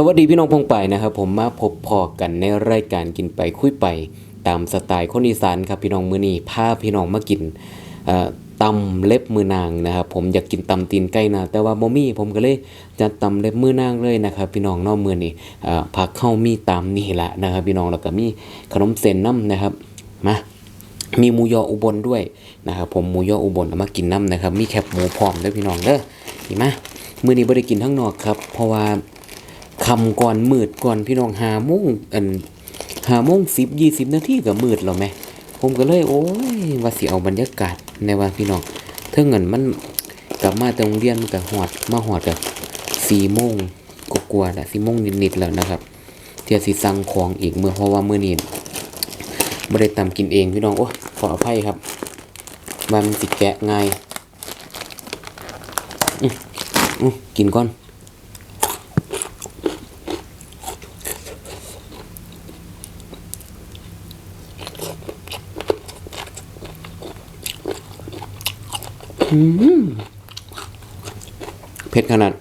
สวัสดีพี่น้องพงไปนะครับ ผมมาพบพอกันในรายการกินไปคุยไป ตามสไตล์คนอีสานครับพี่น้องมือนี้พาพี่น้องมากินตำเล็บมือนางนะครับ ผมอยากกินตำตีนไก่นะแต่ว่าบ่มีผมก็เลยจะตำเล็บมือนางเลยนะครับ พี่น้องนอกมือนี่ผักเข้ามีตามนี่แหละนะครับ พี่น้องแล้วก็มีขนมเส้นน้ำนะครับมามีหมูยออุบลด้วยนะครับ ผมหมูยออุบลเอามากินน้ำนะครับ มีแคบหมูพร้อมด้วยพี่น้องเด้อนี่มามือนี้บ่ได้กินทั้งนอกครับ เพราะว่า คำก่อนมืดก่อนพี่น้องหาโมงอันหาโมงสิบยี่สิบนาทีก็มืดแล้วแหม่ผมก็เลยโอ้ยว่าสิเอาบรรยากาศในว่าพี่น้องเท่าเงินมันกลับมาแต่โรงเรียนมันก็หอดมาหอดกับสี่โมงกกลัวแล้วสี่โมงนิดๆแล้วนะครับเที่ยสิสั่งของอีกเมื่อเพราะว่าเมื้อนี้บริตามกินเองพี่น้องโอ้ขออภัยครับมันสิแกะง่ายกินก่อน เผ็ดขนาด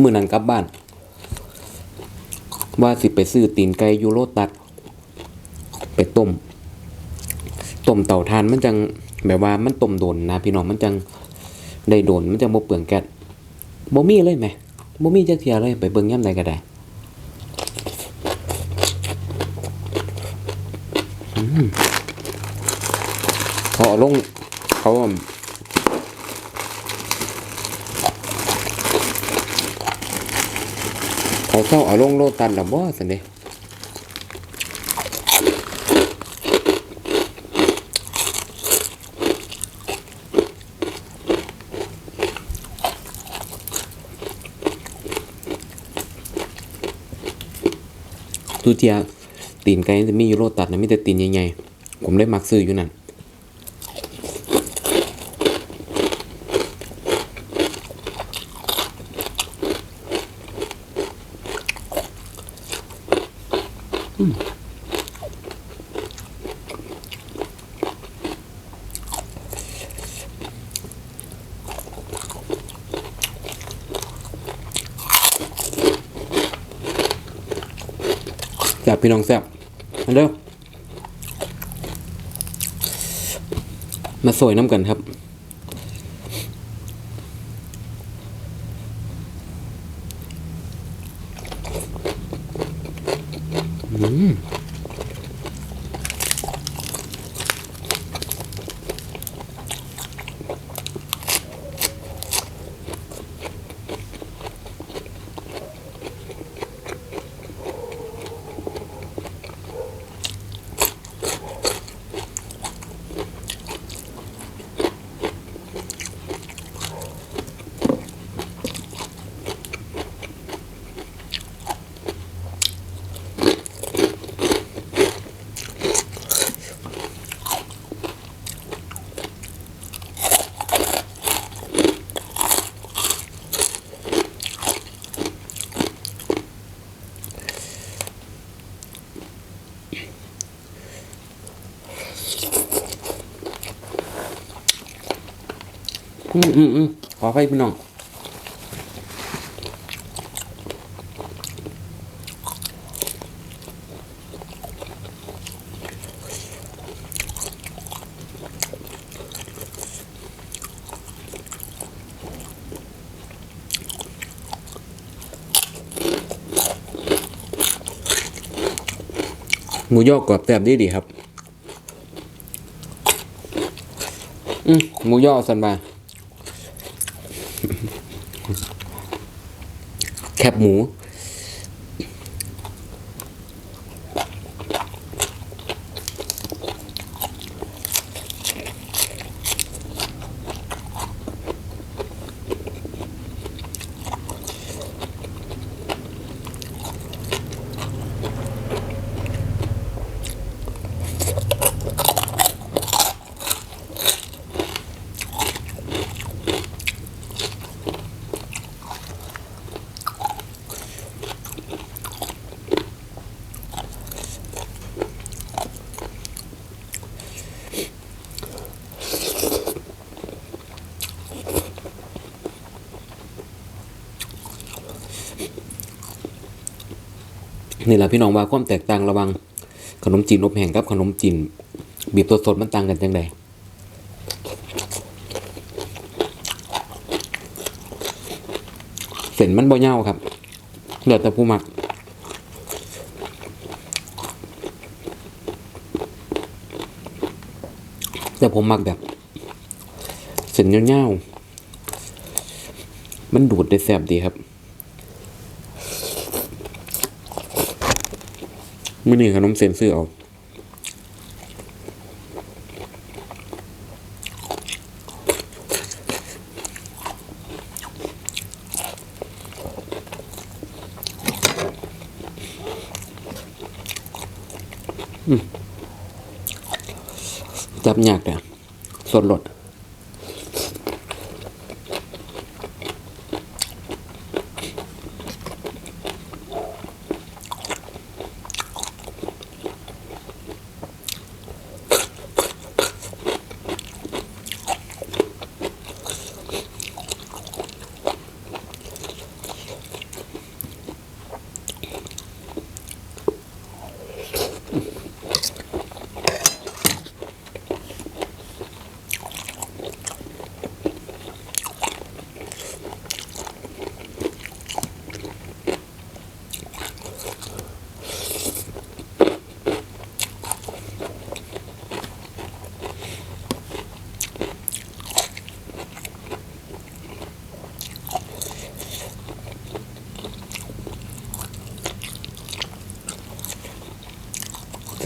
มื่อนั้นกลับบ้าน ว่าสิไปซื้อตีนไก่ยูโรตัด ไปต้ม ต้มเต่าทานมันจัง แบบว่ามันต้มโดนนะพี่น้องมันจังได้โดนมันจังบ่เปลืองแก๊สบ่มีเลยไหมบ่มีจักเทียเลยไปเบิ่งย่ำใดก็ได้ อืมเขาเอลงเขาเขาเศร้าเอาลงโลตันแล้วบ่สันเดะทุเทีย ตีนไก่จะมียูโรตัดนะมีแต่ตีนใหญ่ๆ ผมเลยมักซื้ออยู่นั่นอืมแซ่บพี่น้องแซ่บ เด้อมาสวยน้ำกันครับอืม อืมอืมอืมขอไฟพี่น้องหมูยอกกรอบแซ่บดีดีครับ อืมหมูยอสันบา แคบหมู นี่แหละพี่น้องว่าความแตกต่างระว่างขนมจีนอบแห้งกับขนมจีนบีบตัวสดมันต่างกันจังไดเส้นมันบ่เน่าครับเหลือแต่ผู้หมักแต่ผมมักแบบเส้นเน่าๆมันดูดได้แซ่บดีครับ มื่อนี้ขนมเส้นซื้อเอาอืมจับยากแต่สดรส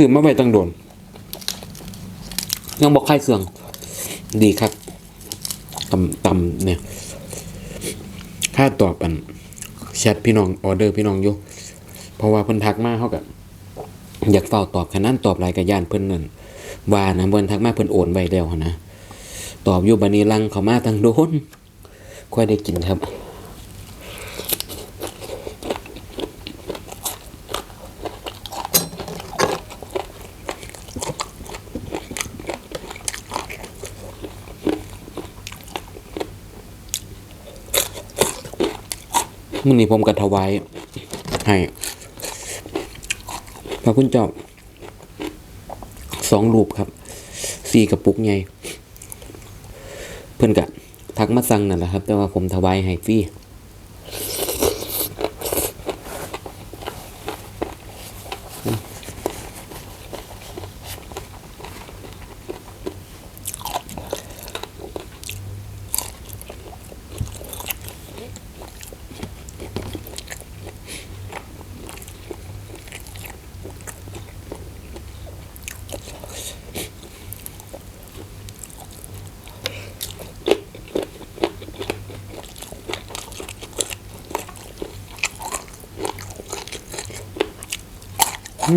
ซื้อมาไว้ตั้งโดน ยังบอกไข่เครื่อง ดีครับตำตำเนี่ยค่าตอบอันแชทพี่น้องออเดอร์พี่น้องอยู่เพราะว่าเพิ่นทักมาเขากับอยากเฝ้าตอบขนาดตอบรายกระยานเพิ่นนั่นว่านะเพิ่นทักมาเพิ่นโอนไว้แล้วนะตอบอยู่บัดนี้ลังเขามาตั้งโดนค่อยได้กินครับ มื่อนี้ผมก็ถวายให้พระคุณเจ้าสองรูปครับสี่กระปุกไงเพื่อนกะทักมาสั่งนั่นแหละครับ แต่ว่าผมถวายให้ฟรี ใคร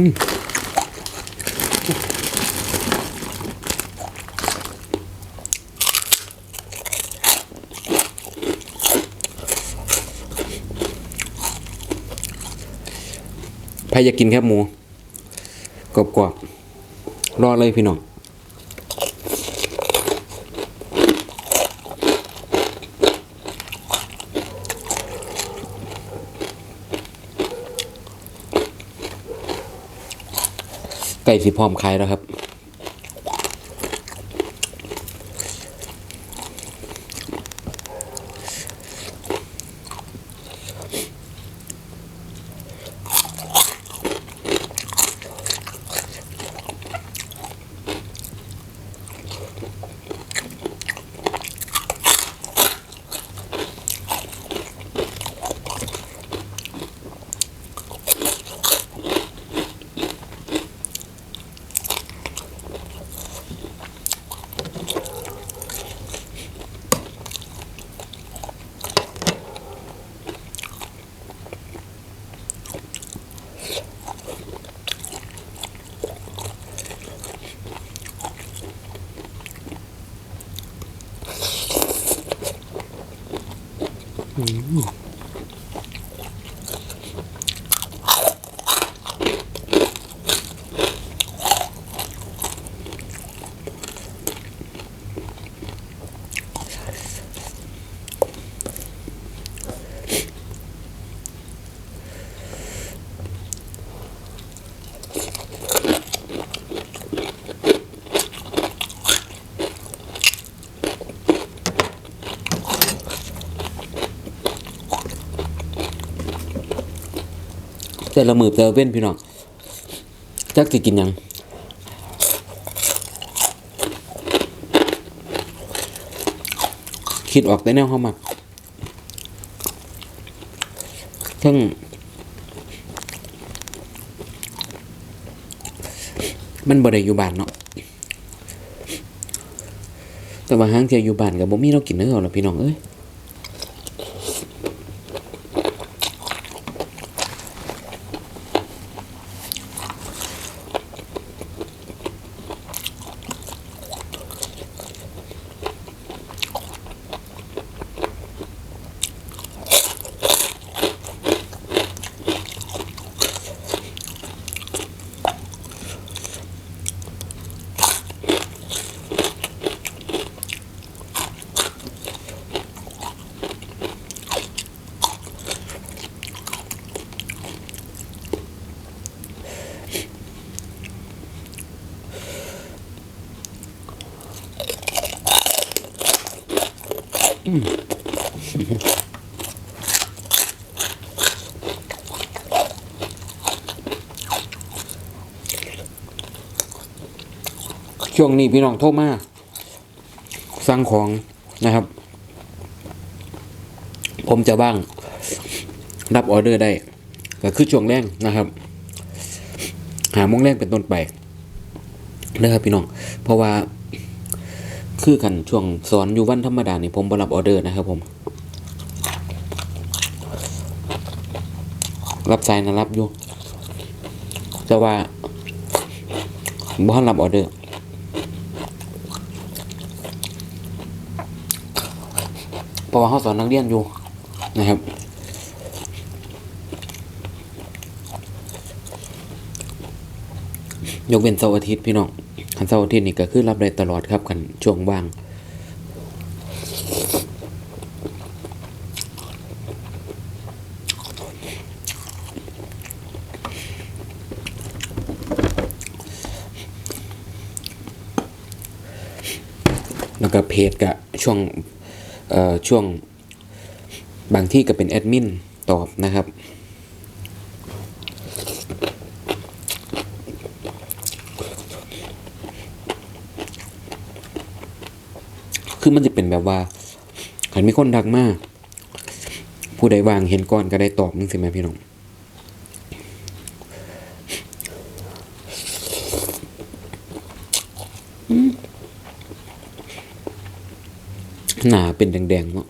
อยากกินแคบหมูกรอบๆรอเลยพี่น้อง ใก่สีพร้อมขายแล้วครับ แต่ละมือแต่ละเว้นพี่น้องจักสิกินยังคิดออกแต่แนวเข้ามาทั้งมันบ่ได้อยู่บ้านเนาะ แต่ว่าห้างเที่ยอยู่บ้านกับบ่มีเรากินเนื้อหรอกพี่น้องเอ้ย ช่วงนี้พี่น้องโทรมากสั่งของนะครับ ผมจะบ้าง รับออเดอร์ได้ก็คือช่วงแรกนะครับ หาโมงแรกเป็นต้นไปนะครับพี่น้อง เพราะว่า คือกันช่วงสอนอยู่วันธรรมดานี่ผมบรับออเดอร์นะครับผม รับสายนะรับอยู่แต่ว่าบ่ทันรับออเดอร์เพราะว่าเขาสอนนักเรียนอยู่นะครับยกเว้นเสาร์อาทิตย์พี่น้อง คันเสาร์อาทิตย์นี่ก็คือรับได้ตลอดครับกันช่วงว่างแล้วก็เพจกับช่วงเอ่อช่วงบางที่ก็เป็นแอดมินตอบนะครับ คือมันจะเป็นแบบว่าหันมีคนทักมาผู้ใดวางเห็นก่อนก็ได้ตอบมึงสิแม่พี่น้องหนาเป็นแดงๆเนาะ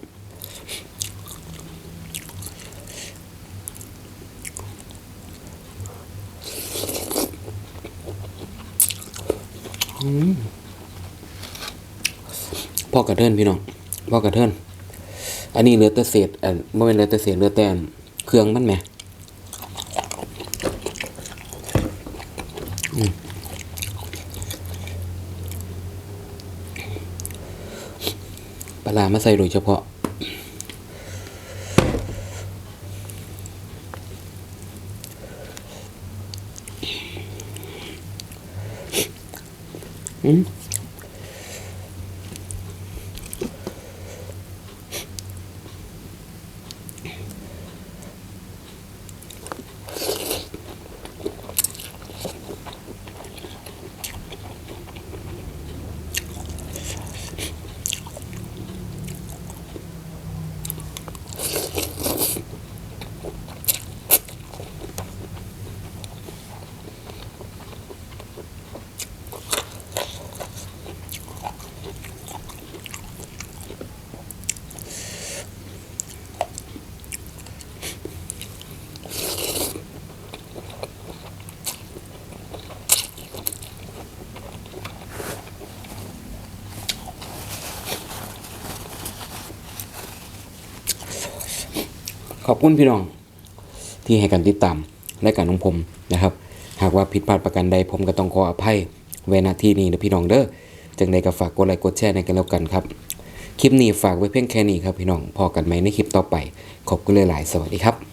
อืม พ่อกระเทินพี่น้องพ่อกระเทินอันนี้เลือแต่เศษอันไม่เป็นเลือแต่เศษเลือแต่อันเครื่องมันแหมปลาร้ามาใส่โดยเฉพาะอืม อบคุณพี่น้อง ที่ให้การติดตามและการของผมนะครับ หากว่าผิดพลาดประการใดผมก็ต้องขออภัยเว้ณที่นี้นะพี่น้องเด้อจังใดก็ฝากกดไลค์กดแชร์ในกันแล้วกันครับ คลิปนี้ฝากไว้เพียงแค่นี้ครับพี่น้องพอกันไหมในคลิปต่อไป ขอบคุณหลายๆสวัสดีครับ